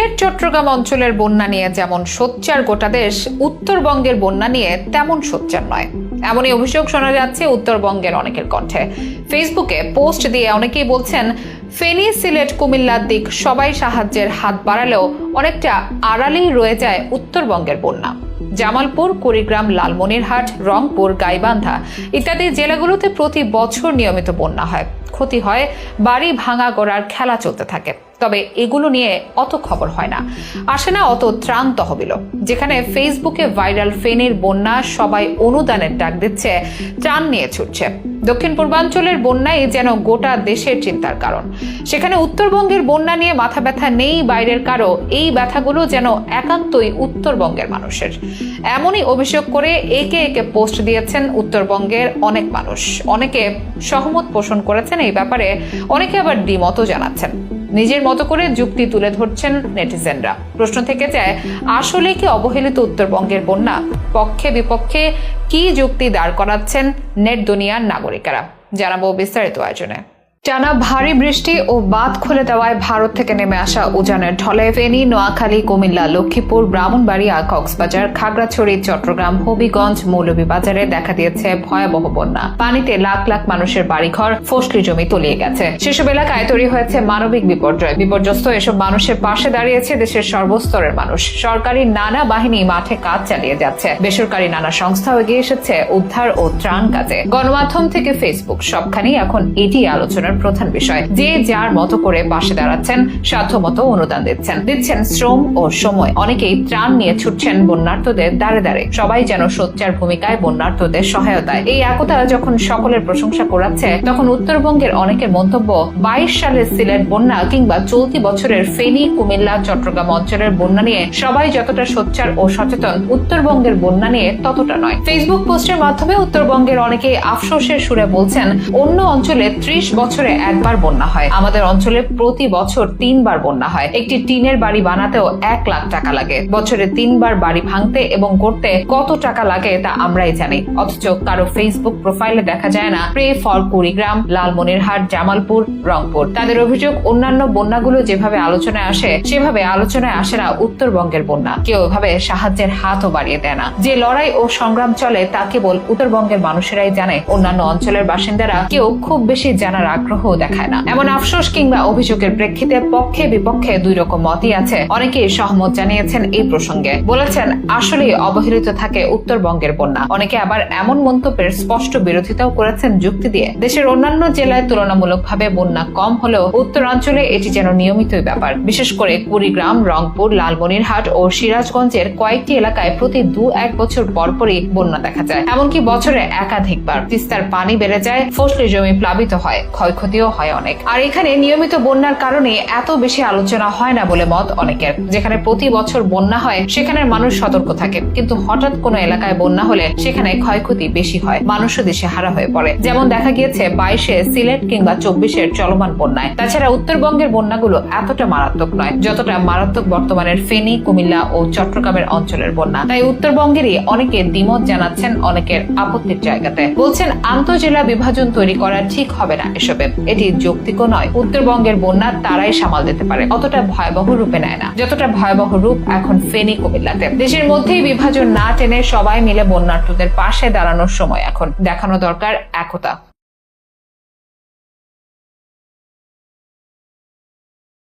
সিলেট, চট্টগ্রাম অঞ্চলের বন্যা নিয়ে যেমন সোচ্চার, গোটা দেশ উত্তরবঙ্গের বন্যা নিয়ে তেমন সোচ্চার নয়। এমনই অভিযোগ শোনা যাচ্ছে উত্তরবঙ্গের অনেকের কণ্ঠে। ফেসবুকে পোস্ট দিয়ে অনেকেই বলছেন, ফেনী, সিলেট, কুমিল্লার দিক সবাই সাহায্যের হাত বাড়ালেও অনেকটা আড়ালেই রয়ে যায় উত্তরবঙ্গের বন্যা। জামালপুর, কুড়িগ্রাম, লালমনিরহাট, রংপুর, গাইবান্ধা ইত্যাদি জেলাগুলোতে প্রতি বছর নিয়মিত বন্যা হয়। ক্ষতি হয় বাড়ি ভাঙা গড়ার খেলা চলতে থাকে। তবে এগুলো নিয়ে অত খবর হয় না। আসে না অত ত্রাণ তহবিল যেখানে ফেসবুকে ভাইরাল ফেনীর বন্যা সবাই অনুদানের ডাক দিচ্ছে, ত্রাণ নিয়ে ছুটছে। দক্ষিণ পূর্বাঞ্চলের বন্যাই যেন গোটা দেশের চিন্তার কারণ। সেখানে উত্তরবঙ্গের বন্যা নিয়ে মাথা ব্যথা নেই বাইরের কারও। এই ব্যথাগুলো যেন একান্তই উত্তরবঙ্গের মানুষের। এমনই অভিযোগ করে একে একে পোস্ট দিয়েছেন উত্তরবঙ্গের অনেক মানুষ। অনেকে সহমত পোষণ করেছেন এই ব্যাপারে, অনেকে আবার দ্বিমতও জানাচ্ছেন। নিজের মতো করে যুক্তি তুলে ধরছেন নেটিজেনরা। প্রশ্ন থেকে যায়, আসলে কি অবহেলিত উত্তরবঙ্গের বন্যা? পক্ষে বিপক্ষে কি যুক্তি দাঁড় করাচ্ছেন নেট দুনিয়ার নাগরিকেরা? জানাব বিস্তারিত আয়োজনে। টানা ভারী বৃষ্টি ও বাঁধ খুলে দেওয়ায় ভারত থেকে নেমে আসা উজানের ঢলে ফেনী নোয়াখালী, কুমিল্লা, লক্ষ্মীপুর ব্রাহ্মণবাড়িয়া কক্সবাজার, খাগড়াছড়ি, চট্টগ্রাম, হবিগঞ্জ, মৌলভীবাজারে দেখা দিয়েছে ভয়াবহ বন্যা। পানিতে লাখ লাখ মানুষের বাড়িঘর, ফসলি জমি তলিয়ে গেছে। সেসব এলাকায় তৈরি হয়েছে মানবিক বিপর্যয়। বিপর্যস্ত এসব মানুষের পাশে দাঁড়িয়েছে দেশের সর্বস্তরের মানুষ। সরকারি নানা বাহিনী মাঠে কাজ চালিয়ে যাচ্ছে। বেসরকারি নানা সংস্থাও এগিয়ে এসেছে উদ্ধার ও ত্রাণ কাজে। গণমাধ্যম থেকে ফেসবুক, সবখানেই এখন এটি আলোচনার প্রধান বিষয়। যে যার মতো করে পাশে দাঁড়াচ্ছেন, সাধ্যমতো অনুদান দিচ্ছেন। দিচ্ছেন শ্রম ও সময়। অনেকেই ত্রাণ নিয়ে ছুটছেন বন্যার্থদের দাঁড়ে দাঁড়ে সবাই যেন সোচ্চার ভূমিকায় বন্যার্থদের সহায়তায়। এই একতা যখন সকলের প্রশংসা করাচ্ছে, তখন উত্তরবঙ্গের অনেকের মন্তব্য, বাইশ সালের সিলেট বন্যা কিংবা চলতি বছরের ফেনী, কুমিল্লা, চট্টগ্রাম অঞ্চলের বন্যা নিয়ে সবাই যতটা সোচ্চার ও সচেতন, উত্তরবঙ্গের বন্যা নিয়ে ততটা নয়। ফেসবুক পোস্টের মাধ্যমে উত্তরবঙ্গের অনেকেই আফসোসের সুরে বলছেন, অন্য অঞ্চলে ত্রিশ বছরে একবার বন্যা হয়। আমাদের অঞ্চলে প্রতি বছর তিনবার বন্যা হয়। একটি টিনের বাড়ি বানাতেও এক লাখ টাকা লাগে। বছরে তিনবার বাড়ি ভাঙতে এবং করতে কত টাকা লাগে তা আমরাই জানি। অথচ কারও ফেসবুক প্রোফাইলে দেখা যায় না। Pray for Kurigram, Lalmonirhat, Jamalpur, Rangpur. তাদের অভিযোগ, অন্যান্য বন্যাগুলো যেভাবে আলোচনায় আসে, সেভাবে আলোচনায় আসে না উত্তরবঙ্গের বন্যা। কেউ এভাবে সাহায্যের হাতও বাড়িয়ে দেয় না। যে লড়াই ও সংগ্রাম চলে তা কেবল উত্তরবঙ্গের মানুষেরাই জানে। অন্যান্য অঞ্চলের বাসিন্দারা কেউ খুব বেশি জানার আগ্রহ দেখায় না। এমন আফসোস কিংবা অভিযোগের প্রেক্ষিতে পক্ষে বিপক্ষে দুই রকম মতই আছে। অনেকেই সহমত জানিয়েছেন এই প্রসঙ্গে। বলেছেন, আসলে অবহেলিত থাকে উত্তরবঙ্গের বন্যা। অনেকে আবার এমন মন্তব্যের স্পষ্ট বিরোধিতাও করেছেন যুক্তি দিয়ে। দেশের অন্যান্য জেলায় তুলনামূলকভাবে বন্যা কম হলেও উত্তরাঞ্চলে এটি যেন নিয়মিতই ব্যাপার। বিশেষ করে কুড়িগ্রাম, রংপুর, লালমনিরহাট ও সিরাজগঞ্জের কয়েকটি এলাকায় প্রতি দু এক বছর পরপরই বন্যা দেখা যায়। এমনকি বছরে একাধিকবার তিস্তার পানি বেড়ে যায়, ফসলি জমি প্লাবিত হয় ক্ষয়ক্ষতিও হয় অনেক। আর এখানে নিয়মিত বন্যার কারণে এত বেশি আলোচনা হয় না বলে মত অনেকের। যেখানে প্রতি বছর বন্যা হয়, সেখানের মানুষ সতর্ক থাকে। কিন্তু হঠাৎ কোনো এলাকায় বন্যা হলে সেখানে ক্ষয়ক্ষতি বেশি হয়, মানুষও দেশে হারা হয়ে পড়ে। যেমন দেখা গিয়েছে বাইশে সিলেট কিংবা চব্বিশের চলমান বন্যায়। তাছাড়া উত্তরবঙ্গের বন্যাগুলো এতটা মারাত্মক নয়, যতটা মারাত্মক বর্তমানের ফেনী, কুমিল্লা ও চট্টগ্রামের অঞ্চলের বন্যা। তাই উত্তরবঙ্গেরই অনেকে দ্বিমত জানাচ্ছেন অনেকের আপত্তির জায়গাতে। বলছেন, আন্তঃজেলা বিভাজন তৈরি করা ঠিক হবে না এসবে। এটি যৌক্তিকও নয়, উত্তরবঙ্গের বন্যা তারাই সামাল দিতে পারে, অতটা ভয়াবহ রূপে নেয় না। যতটা ভয়াবহ রূপ এখন ফেনী, কুমিল্লাতে। দেশের মধ্যেই বিভাজন না টেনে সবাই মিলে বন্যার্থদের পাশে দাঁড়ানোর সময় এখন। দেখানো দরকার একতা।